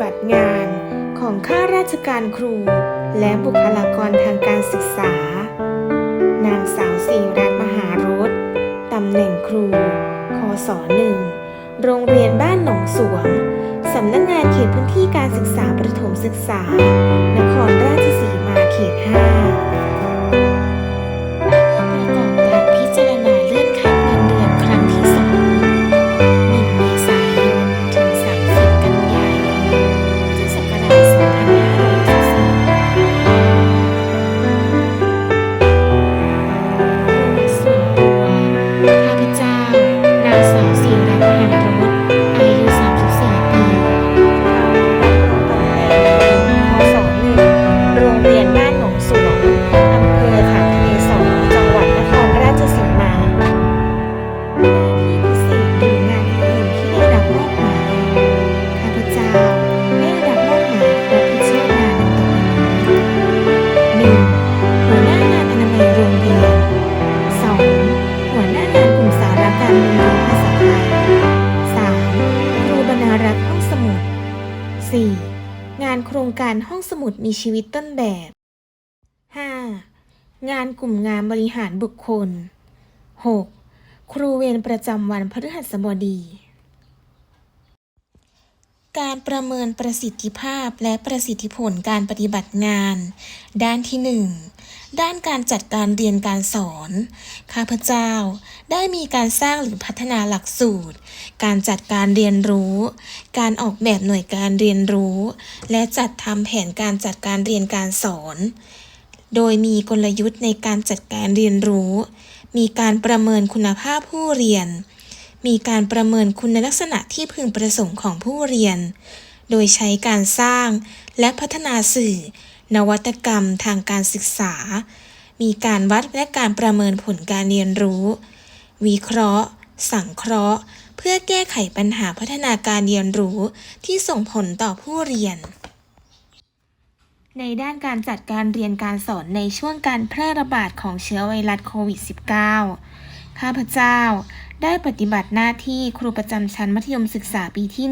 บัติงานของข้าราชการครู และบุคลากรทางการศึกษา นางสาวสิรัตน์มหารสตำแหน่งครู คศหนึ่ง โรงเรียนบ้านหนองสวง สำนักงานเขตพื้นที่การศึกษาประถมศึกษา นครราชสีมาเขตห้า 4. งานโครงการห้องสมุดมีชีวิตต้นแบบ 5. งานกลุ่มงานบริหารบุคคล 6. ครูเวรประจำวันพฤหัสบดี การประเมินประสิทธิภาพและประสิทธิผลการปฏิบัติงาน ด้านที่ 1 ด้านการจัดการเรียนการสอน ข้าพเจ้าได้มีการสร้างหรือพัฒนาหลักสูตร การจัดการเรียนรู้ การออกแบบหน่วยการเรียนรู้ และจัดทำแผนการจัดการเรียนการสอน โดยมีกลยุทธ์ในการจัดการเรียนรู้ มีการประเมินคุณภาพผู้เรียน มีการประเมินคุณลักษณะที่พึงประสงค์ของผู้เรียน โดยใช้การสร้างและพัฒนาสื่อ นวัตกรรมทางการศึกษา มีการวัดและการประเมินผลการเรียนรู้ วิเคราะห์ สังเคราะห์ เพื่อแก้ไขปัญหาพัฒนาการเรียนรู้ที่ส่งผลต่อผู้เรียนในด้านการจัดการเรียนการสอนในช่วงการแพร่ระบาดของเชื้อไวรัสโควิด -19 ข้าพเจ้า ได้ปฏิบัติหน้าที่ครูประจำชั้นมัธยมศึกษาปีที่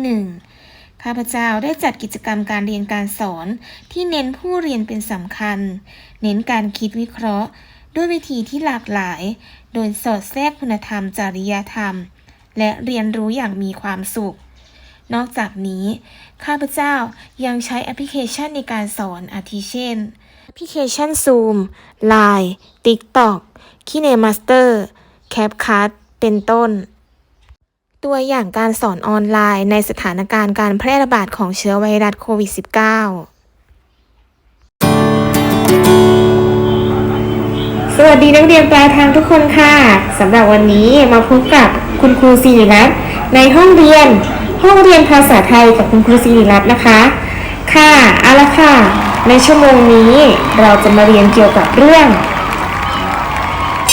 1ข้าพเจ้าได้จัดกิจกรรมการเรียนการสอนที่เน้นผู้เรียนเป็นสำคัญ เน้นการคิดวิเคราะห์ ด้วยวิธีที่หลากหลาย โดยสอดแทรกคุณธรรมจริยธรรม และเรียนรู้อย่างมีความสุข นอกจากนี้ ข้าพเจ้ายังใช้แอปพลิเคชันในการสอนอาทิเช่นแอปพลิเคชัน Zoom Line TikTok KineMaster CapCut เป็นต้น ตัวอย่างการสอนออนไลน์ในสถานการณ์การแพร่ระบาดของเชื้อไวรัสโควิด -19 สวัสดีนักเรียนปลายทางทุกคนค่ะสำหรับวันนี้มาพบกับคุณครูศิริรัตน์ในห้องเรียน ห้องเรียนภาษาไทยกับคุณครูศิริรัตน์นะคะ ค่ะเอาละค่ะ ในชั่วโมงนี้เราจะมาเรียนเกี่ยวกับเรื่อง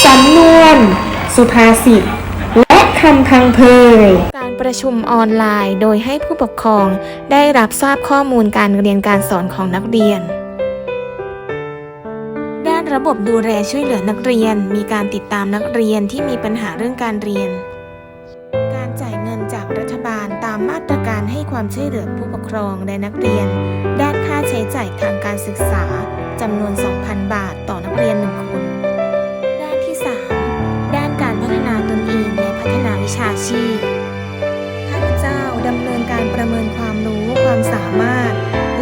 สำนวน สุภาษิต และคำพังเพย การประชุมออนไลน์โดยให้ผู้ปกครองได้รับทราบข้อมูลการเรียนการสอนของนักเรียน ด้านระบบดูแลช่วยเหลือนักเรียน มีการติดตามนักเรียนที่มีปัญหาเรื่องการเรียน การจ่ายเงินจากรัฐบาลตามมาตรการให้ความช่วยเหลือผู้ปกครองและนักเรียน ด้านค่าใช้จ่ายทางการศึกษาจำนวน 2,000 บาทต่อนักเรียนหนึ่งคน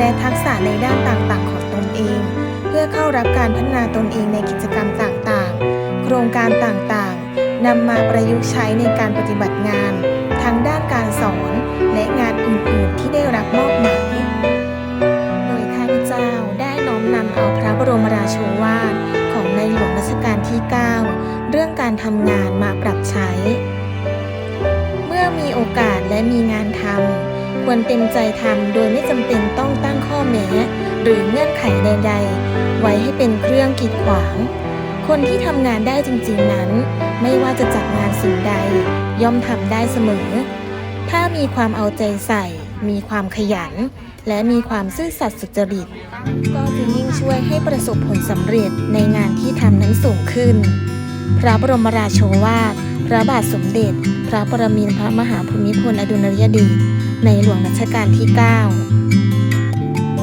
และทักษะในด้านต่างๆ ของตนเอง เพื่อเข้ารับการพัฒนาตนเองในกิจกรรมต่างๆ โครงการต่างๆนำมาประยุกต์ใช้ในการปฏิบัติงาน ทั้งด้านการสอนและงานอื่นๆ ที่ได้รับมอบหมาย โดยข้าพเจ้าได้น้อมนำเอาพระบรมราโชวาทของในหลวงรัชกาลที่ 9 เรื่องการทำงานมาปรับใช้ เมื่อมีโอกาสและมีงานทำ ควรเต็มใจทำโดยไม่จำเป็นต้องตั้งข้อแม้หรือเงื่อนไขใด ๆ ไว้ให้เป็นเครื่องกีดขวาง คนที่ทำงานได้จริงๆนั้น ไม่ว่าจะจัดงานสิ่งใด ย่อมทำได้เสมอ ถ้ามีความเอาใจใส่ มีความขยัน และมีความซื่อสัตย์สุจริต ก็จะยิ่งช่วยให้ประสบผลสำเร็จในงานที่ทำนั้นสูงขึ้น พระบรมราโชวาท พระบาทสมเด็จ พระปรมินทรพระมหาภูมิพลอดุลยเดช ในหลวงรัชกาลที่ 9